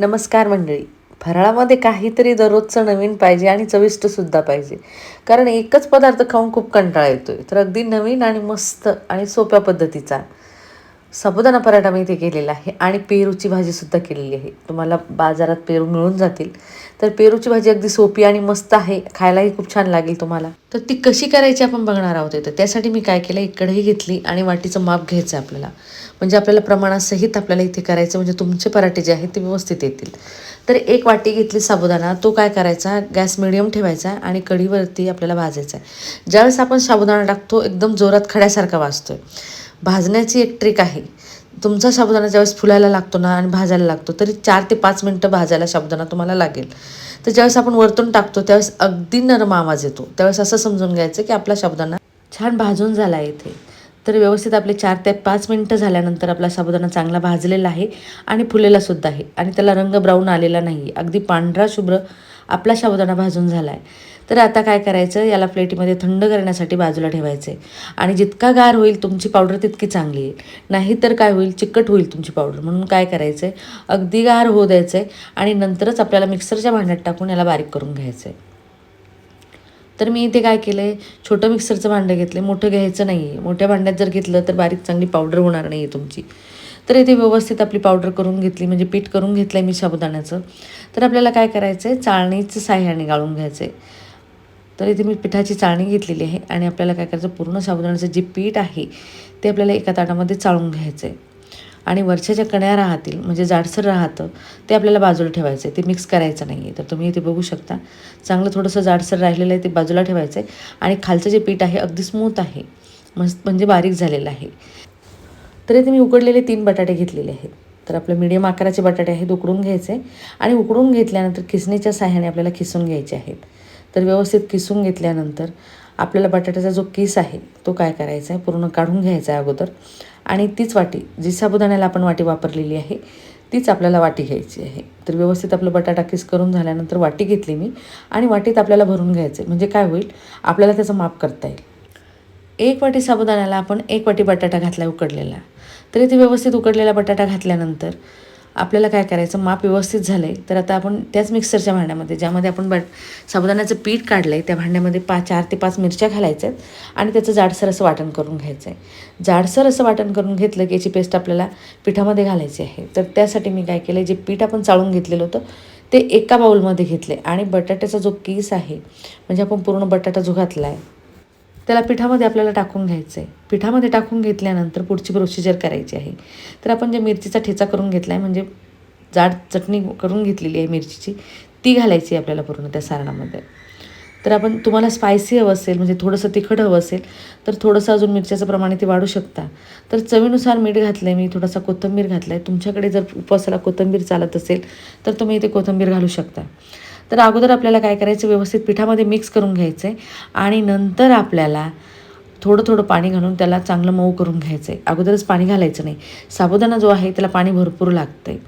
नमस्कार मंडळी. फराळामध्ये काहीतरी दररोजचं नवीन पाहिजे आणि चविष्टसुद्धा पाहिजे. कारण एकच पदार्थ खाऊन खूप कंटाळा येतो आहे तर अगदी नवीन आणि मस्त आणि सोप्या पद्धतीचा साबुदाणा पराठा मी इथे केलेला आहे आणि पेरूची भाजीसुद्धा केलेली आहे. तुम्हाला बाजारात पेरू मिळून जातील. तर पेरूची भाजी अगदी सोपी आणि मस्त आहे. खायलाही खूप छान लागेल तुम्हाला. तर ती कशी करायची आपण बघणार आहोत तर त्यासाठी मी काय केलं? इकडेही घेतली आणि वाटीचं माप घ्यायचं आहे आपल्याला. म्हणजे आपल्याला प्रमाणासहित आपल्याला इथे करायचं म्हणजे तुमचे पराठे जे आहेत ते व्यवस्थित येतील. तर एक वाटी घेतली साबुदाणा तो काय करायचा? गॅस मिडियम ठेवायचा आणि कढीवरती आपल्याला भाजायचा आहे. ज्यावेळेस आपण साबुदाणा टाकतो एकदम जोरात खड्यासारखा वाजतो आहे भाजण्याची एक ट्रिक आहे. तुमचा साबुदाणा ज्यावेळेस फुलायला लागतो ना आणि भाजायला लागतो तरी चार ते पाच मिनटं भाजायला साबुदाणा तुम्हाला लागेल. तर ज्यावेळेस आपण वरतून टाकतो त्यावेळेस अगदी नरम आवाज येतो. त्यावेळेस असं समजून घ्यायचं की आपला साबुदाणा छान भाजून झाला आहे इथे. तर व्यवस्थित आपले चार ते पाच मिनटं झाल्यानंतर आपला साबुदाणा चांगला भाजलेला आहे आणि फुलेला सुद्धा आहे. आणि त्याला रंग ब्राऊन आलेला नाही. अगदी पांढरा शुभ्र आपला साबुदाणा भाजून झाला आहे तर आता काय करायचं? याला प्लेटीमध्ये थंड करण्यासाठी बाजूला ठेवायचं आहे आणि जितका गार होईल तुमची पावडर तितकी चांगली आहे. नाहीतर काय होईल? चिकट होईल तुमची पावडर. म्हणून काय करायचं आहे अगदी गार होऊ द्यायचं आहे आणि नंतरच आपल्याला मिक्सरच्या भांड्यात टाकून याला बारीक करून घ्यायचं आहे तर मी इथे काय केलं आहे छोटं मिक्सरचं भांडं घेतलं मोठं घ्यायचं नाही आहे मोठ्या भांड्यात जर घेतलं तर बारीक चांगली पावडर होणार नाही आहे तुमची. तर इथे व्यवस्थित आपली पावडर करून घेतली म्हणजे पीठ करून घेतलं आहे मी साबुदाण्याचं. तर आपल्याला काय करायचं आहे चाळणीचं साह्याने गाळून घ्यायचं आहे तर इथे मी पिठाची चाळणी घेतलेली आहे आणि आपल्याला काय करायचं पूर्ण साबुदाण्याचं जे पीठ आहे ते आपल्याला एका ताटामध्ये चाळून घ्यायचं आहे आणि वरच्या ज्या कण्या राहतील म्हणजे जाडसर राहतं ते आपल्याला बाजूला ठेवायचं आहे. ते मिक्स करायचं नाही आहे. तर तुम्ही इथे बघू शकता. चांगलं थोडंसं जाडसर राहिलेलं आहे ते बाजूला ठेवायचं आहे आणि खालचं जे पीठ आहे अगदी स्मूथ आहे. मस्त म्हणजे बारीक झालेलं आहे. तर इथे मी उकडलेले तीन बटाटे घेतलेले आहेत. तर आपलं मीडियम आकाराचे बटाटे आहेत उकडून घ्यायचे. आणि उकडून घेतल्यानंतर किसणीच्या साह्याने आपल्याला किसून घ्यायचे आहेत. तर व्यवस्थित किसून घेतल्यानंतर आपल्याला बटाट्याचा जो केस आहे तो काय करायचा आहे पूर्ण काढून घ्यायचा आहे अगोदर. आणि तीच वाटी जी साबुदाण्याला आपण वाटी वापरलेली आहे तीच आपल्याला वाटी घ्यायची आहे. तर व्यवस्थित आपलं बटाटा किस करून झाल्यानंतर वाटी घेतली मी आणि वाटीत आपल्याला भरून घ्यायचं म्हणजे काय होईल? आपल्याला त्याचं माप करता येईल. एक वाटी साबुदाण्याला आपण एक वाटी बटाटा घातला उकडलेला. तरी ते व्यवस्थित उकडलेला बटाटा घातल्यानंतर आपल्याला काय करायचं? माप व्यवस्थित झालं आहे तर आता आपण त्याच मिक्सरच्या भांड्यामध्ये ज्यामध्ये आपण बट साबुदाण्याचं पीठ काढलं आहे त्या भांड्यामध्ये पाच चार ते पाच मिरच्या घालायच्या आहेत आणि त्याचं जाडसर असं वाटण करून घ्यायचं आहे जाडसर असं वाटण करून घेतलं की याची पेस्ट आपल्याला पिठामध्ये घालायची आहे. तर त्यासाठी मी काय केलं जे पीठ आपण चाळून घेतलेलं होतं ते एका बाउलमध्ये घेतले आणि बटाट्याचा जो कीस आहे म्हणजे आपण पूर्ण बटाटा जो घातला आहे त्याला पिठामध्ये आपल्याला टाकून घ्यायचं आहे पिठामध्ये टाकून घेतल्यानंतर पुढची प्रोसिजर करायची आहे. तर आपण जे मिरचीचा ठेचा करून घेतला आहे म्हणजे जाड चटणी करून घेतलेली आहे मिरचीची ती घालायची आहे आपल्याला पूर्ण त्या सारणामध्ये. तर आपण तुम्हाला स्पायसी हवं असेल म्हणजे थोडंसं तिखट हवं असेल तर थोडंसं अजून मिरच्याचं प्रमाण ते वाढू शकता. तर चवीनुसार मीठ घातलं आहे मी थोडासा कोथिंबीर घातला आहे तुमच्याकडे जर उपवासाला कोथिंबीर चालत असेल तर तुम्ही इथे कोथिंबीर घालू शकता. तर अगोदर आपल्याला काय करायचं व्यवस्थित पिठामध्ये मिक्स करून घ्यायचं आहे आणि नंतर आपल्याला थोडं थोडं पाणी घालून त्याला चांगलं मऊ करून घ्यायचं. आहे अगोदरच पाणी घालायचं नाही. साबुदाणा जो आहे त्याला पाणी भरपूर लागतं आहे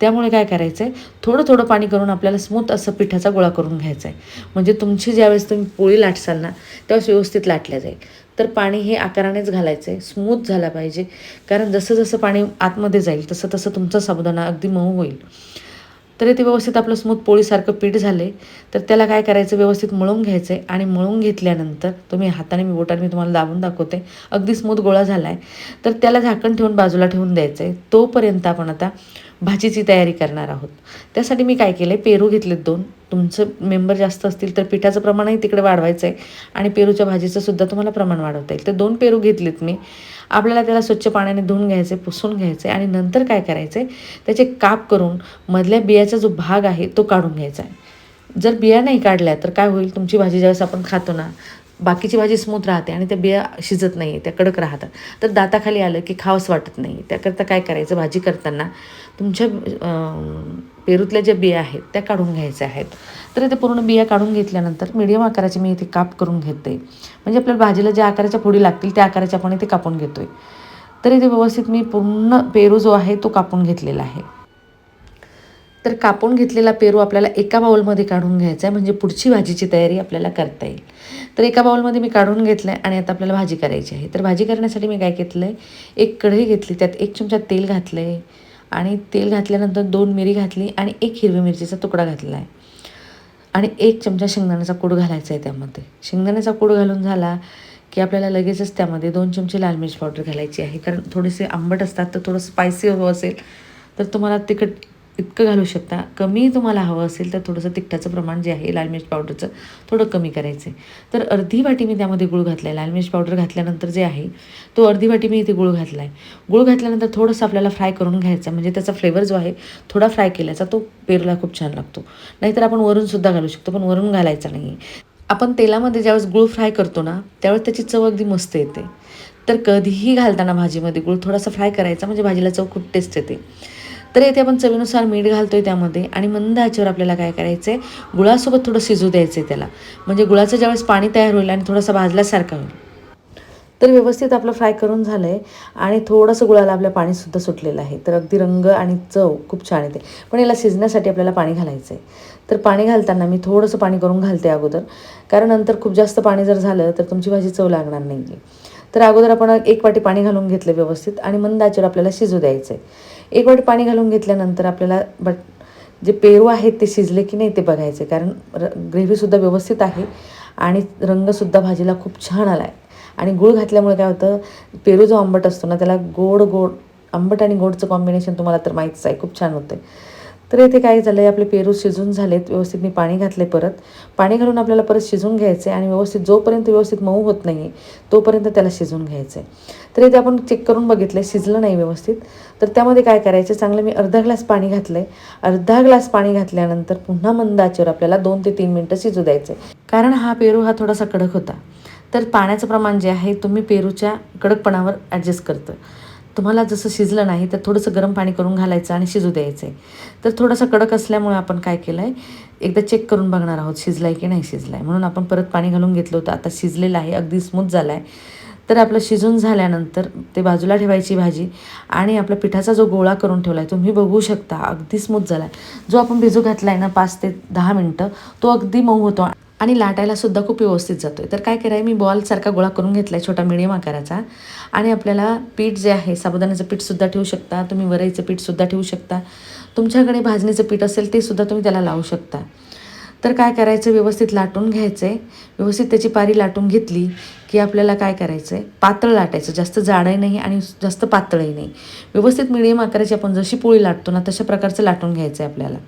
त्यामुळे काय करायचं आहे थोडं थोडं पाणी करून आपल्याला स्मूथ असं पिठाचा गोळा करून घ्यायचा आहे म्हणजे तुमची ज्यावेळेस तुम्ही पोळी लाटसाल ना त्यावेळेस व्यवस्थित लाटल्या जाईल. तर पाणी हे आकारानेच घालायचं आहे स्मूथ झाला पाहिजे. कारण जसं जसं पाणी आतमध्ये जाईल तसं तसं तुमचा साबुदाणा अगदी मऊ होईल. तरी ते व्यवस्थित आपलं स्मूथ पोळीसारखं पीठ झाले तर त्याला काय करायचं? व्यवस्थित मळून घ्यायचं आहे आणि मळून घेतल्यानंतर तुम्ही हाताने मी बोटाने मी तुम्हाला दाबून दाखवते. अगदी स्मूथ गोळा झाला आहे तर त्याला झाकण ठेवून बाजूला ठेवून द्यायचं आहे तोपर्यंत आपण आता भाजीची तयारी करणार आहोत. त्यासाठी मी काय केलं आहे पेरू घेतलेत दोन. तुमचं मेंबर जास्त असतील तर पिठाचं प्रमाणही तिकडे वाढवायचं आहे आणि पेरूच्या भाजीचं सुद्धा तुम्हाला प्रमाण वाढवता येईल. तर दोन पेरू घेतलेत मी. आपल्याला त्याला स्वच्छ पाण्याने धुवून घ्यायचे पुसून घ्यायचे आणि नंतर काय करायचं? आहे त्याचे काप करून मधल्या बियाचा जो भाग आहे तो काढून घ्यायचा आहे. जर बिया नाही काढल्या तर काय होईल? तुमची भाजी ज्यावेळेस आपण खातो ना बाकीची भाजी स्मूथ राहते आणि त्या बिया शिजत नाही त्या कडक राहतात. तर दाताखाली आलं की खावंच वाटत नाही. त्याकरता काय करायचं? भाजी करताना तुमच्या पेरूतल्या ज्या बिया आहेत त्या काढून घ्यायच्या आहेत. तर इथे पूर्ण बिया काढून घेतल्यानंतर मीडियम आकाराची मी इथे काप करून घेते. म्हणजे आपल्याला भाजीला ज्या आकाराच्या फोडी लागतील त्या आकाराचे आपण इथे कापून घेतो आहे तर इथे व्यवस्थित मी पूर्ण पेरू जो आहे तो कापून घेतलेला आहे. तर कापून घेतलेला पेरू आपल्याला एका बाउलमध्ये काढून घ्यायचा आहे म्हणजे पुढची भाजीची तयारी आपल्याला करता येईल. तर एका बाउलमध्ये मी काढून घेतलं आहे आणि आता आपल्याला भाजी करायची आहे. तर भाजी करण्यासाठी मी काय घेतलं आहे एक कढई घेतली त्यात एक चमचा तेल घातलं आहे आणि तेल घातल्यानंतर दोन मिरी घातली आणि एक हिरवी मिरचीचा तुकडा घातलेला आहे. आणि एक चमचा शेंगदाण्याचा कूड घालायचा आहे त्यामध्ये. शेंगदाण्याचा कूड घालून झाला की आपल्याला लगेचच त्यामध्ये दोन चमचे लाल मिरची पावडर घालायची आहे. कारण थोडेसे आंबट असतात तर थोडं स्पायसी हवं असेल तर तुम्हाला तिखट इतकं घालू शकता. कमी तुम्हाला हवं असेल तर थोडंसं तिखटाचं प्रमाण जे आहे लाल मिरच पावडरचं थोडं कमी करायचं आहे तर अर्धी वाटी मी त्यामध्ये गुळ घातला आहे लाल मिरच पावडर घातल्यानंतर जे आहे तो अर्धी वाटी मी इथे गुळ घातला आहे गुळ घातल्यानंतर थोडंसं आपल्याला फ्राय करून घ्यायचा म्हणजे त्याचा फ्लेवर जो आहे थोडा फ्राय केल्याचा तो पेरूला खूप छान लागतो. नाहीतर आपण वरूनसुद्धा घालू शकतो पण वरून घालायचा नाही आपण तेलामध्ये ज्यावेळेस गुळ फ्राय करतो ना त्यावेळेस त्याची चव अगदी मस्त येते. तर कधीही घालताना भाजीमध्ये गुळ थोडासा फ्राय करायचा म्हणजे भाजीला चव खूप टेस्ट येते. तर येथे आपण चवीनुसार मीठ घालतोय त्यामध्ये आणि मंद आचेवर आपल्याला काय करायचं आहे गुळासोबत थोडं शिजू द्यायचं आहे त्याला. म्हणजे गुळाचं ज्यावेळेस पाणी तयार होईल आणि थोडासा भाजल्यासारखा होईल. तर व्यवस्थित आपलं फ्राय करून झालं आहे आणि थोडंसं गुळाला आपल्या पाणीसुद्धा सुटलेलं आहे. तर अगदी रंग आणि चव खूप छान येते. पण याला शिजण्यासाठी आपल्याला पाणी घालायचं आहे तर पाणी घालताना मी थोडंसं पाणी करून घालते अगोदर. कारण नंतर खूप जास्त पाणी जर झालं तर तुमची भाजी चव लागणार नाही आहे तर अगोदर आपण एक वाटी पाणी घालून घेतलं व्यवस्थित आणि मंद आचेवर आपल्याला शिजू द्यायचं आहे एक वाट पाणी घालून घेतल्यानंतर आपल्याला बट जे पेरू आहेत ते शिजले की नाही ते बघायचे. कारण र ग्रेव्हीसुद्धा व्यवस्थित आहे आणि रंगसुद्धा भाजीला खूप छान आला आहे आणि गूळ घातल्यामुळे काय होतं पेरू जो आंबट असतो ना त्याला गोड गोड आंबट आणि गोडचं कॉम्बिनेशन तुम्हाला तर माहीतच आहे खूप छान होतं तर इथे काय झालं आहे आपले पेरू शिजून झालेत व्यवस्थित मी पाणी घातले परत. पाणी घालून आपल्याला परत शिजून घ्यायचं आहे आणि व्यवस्थित जोपर्यंत व्यवस्थित मऊ होत नाही आहे तोपर्यंत त्याला शिजून घ्यायचं आहे तर येथे आपण चेक करून बघितलं शिजलं नाही व्यवस्थित. तर त्यामध्ये काय करायचं चांगलं मी अर्धा ग्लास पाणी घातलं आहे अर्धा ग्लास पाणी घातल्यानंतर पुन्हा मंद आचेवर आपल्याला दोन ते तीन मिनटं शिजू द्यायचं आहे कारण हा पेरू हा थोडासा कडक होता. तर पाण्याचं प्रमाण जे आहे तुम्ही पेरूच्या कडकपणावर ॲडजस्ट करतं. तुम्हाला जसं शिजलं नाही तर थोडंसं गरम पाणी करून घालायचं आणि शिजू द्यायचं आहे तर थोडंसं कडक असल्यामुळे आपण काय केलं आहे एकदा चेक करून बघणार आहोत शिजला आहे की नाही शिजला आहे म्हणून आपण परत पाणी घालून घेतलं होतं आता शिजलेलं आहे अगदी स्मूथ झाला आहे तर आपलं शिजून झाल्यानंतर ते बाजूला ठेवायची भाजी आणि आपला पिठाचा जो गोळा करून ठेवला आहे तुम्ही बघू शकता अगदी स्मूथ झाला आहे जो आपण भिजू घातला आहे ना पाच ते दहा मिनटं तो अगदी मऊ होतो. आणि लाटायलासुद्धा खूप व्यवस्थित जातो आहे तर काय कराय मी बॉलसारखा गोळा करून घेतला आहे छोटा मिडियम आकाराचा. आणि आपल्याला पीठ जे आहे साबुदाण्याचं पीठसुद्धा ठेवू शकता. तुम्ही वरईचं पीठसुद्धा ठेवू शकता. तुमच्याकडे भाजणीचं पीठ असेल ते सुद्धा तुम्ही त्याला लावू शकता. तर काय करायचं व्यवस्थित लाटून घ्यायचं आहे व्यवस्थित त्याची पारी लाटून घेतली की आपल्याला काय करायचं आहे पातळ लाटायचं. जास्त जाडही नाही आणि जास्त पातळही नाही. व्यवस्थित मिडियम आकाराची आपण जशी पोळी लाटतो ना तशा प्रकारचं लाटून घ्यायचं आहे आपल्याला.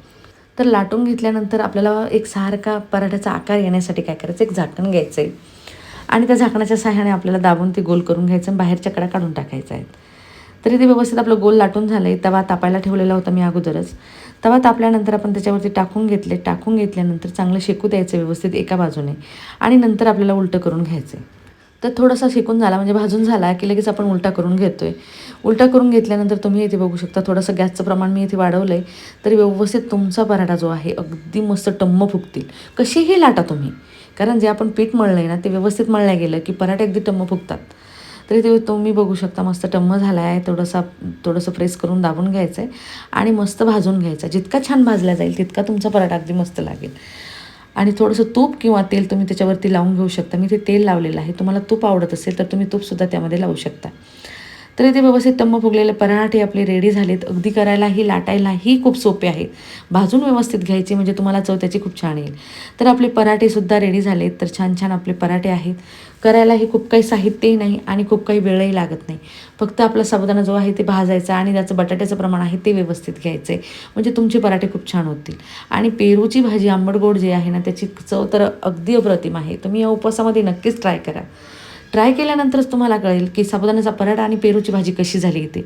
तर लाटून घेतल्यानंतर आपल्याला एक सारखा पराठ्याचा आकार येण्यासाठी काय करायचं? एक झाकण घ्यायचं आहे आणि त्या झाकणाच्या सहाय्याने आपल्याला दाबून ते गोल करून घ्यायचं आणि बाहेरच्या कडा काढून टाकायचं आहे. तरी ते व्यवस्थित आपलं गोल लाटून झालं आहे तवा तापायला ठेवलेला होता मी अगोदरच. तवा तापल्यानंतर आपण त्याच्यावरती टाकून घेतले. टाकून घेतल्यानंतर चांगलं शेकू द्यायचं व्यवस्थित एका बाजूने. आणि नंतर आपल्याला उलटं करून घ्यायचं आहे तर थोडासा शेकून झाला म्हणजे भाजून झाला की लगेच आपण उलटा करून घेतो आहे उलटा करून घेतल्यानंतर तुम्ही इथे बघू शकता थोडंसं गॅसचं प्रमाण मी इथे वाढवलं आहे तरी व्यवस्थित तुमचा पराठा जो आहे अगदी मस्त टम्म फुगतील. कशीही लाटा तुम्ही कारण जे आपण पीठ मळलं आहे ना ते व्यवस्थित मळलं गेलं की पराठे अगदी टम्म फुगतात. तरी ते तुम्ही बघू शकता मस्त टम्म झाला आहे थोडंसं थोडंसं प्रेस करून दाबून घ्यायचं आहे आणि मस्त भाजून घ्यायचं जितका छान भाजला जाईल तितका तुमचा पराठा अगदी मस्त लागेल. आणि थोडंसं तूप किंवा तेल तुम्ही त्याच्यावरती लावून घेऊ शकता. मी ते तेल लावलेलं आहे. तुम्हाला तूप आवडत असेल तर तुम्ही तूपसुद्धा त्यामध्ये लावू शकता. तर इथे व्यवस्थित टम्म फुगलेले पराठे आपले रेडी झालेत. अगदी करायलाही लाटायलाही खूप सोपे आहेत. भाजून व्यवस्थित घ्यायचे म्हणजे तुम्हाला चव त्याची खूप छान येईल. तर आपले पराठेसुद्धा रेडी झालेत. तर छान छान आपले पराठे आहेत. करायलाही खूप काही साहित्यही नाही आणि खूप काही वेळही लागत नाही. फक्त आपला साबुदाणा जो आहे ते भाजायचा आणि त्याचं बटाट्याचं प्रमाण आहे ते व्यवस्थित घ्यायचं. आहे म्हणजे तुमचे पराठे खूप छान होतील. आणि पेरूची भाजी आंबट गोड जी आहे ना त्याची चव तर अगदी अप्रतिम आहे. तुम्ही या उपवासामध्ये नक्कीच ट्राय करा. ट्राय केल्यानंतरच तुम्हाला कळेल की साबुदाण्याचा पराठा आणि पेरूची भाजी कशी झाली इथे.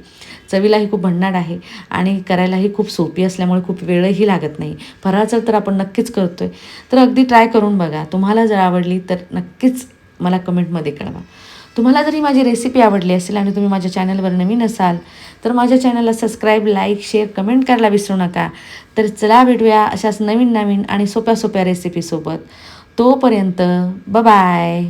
चवीलाही खूप भन्नाट आहे आणि करायलाही खूप सोपी असल्यामुळे खूप वेळही लागत नाही. फराळचं तर आपण नक्कीच करतो आहे तर अगदी ट्राय करून बघा. तुम्हाला जर आवडली तर नक्कीच मला कमेंटमध्ये कळवा. तुम्हाला जरी माझी रेसिपी आवडली असेल आणि तुम्ही माझ्या चॅनलवर नवीन असाल तर माझ्या चॅनलला सबस्क्राईब लाईक शेअर कमेंट करायला विसरू नका. तर चला भेटूया अशाच नवीन नवीन आणि सोप्या सोप्या रेसिपीसोबत तोपर्यंत बाय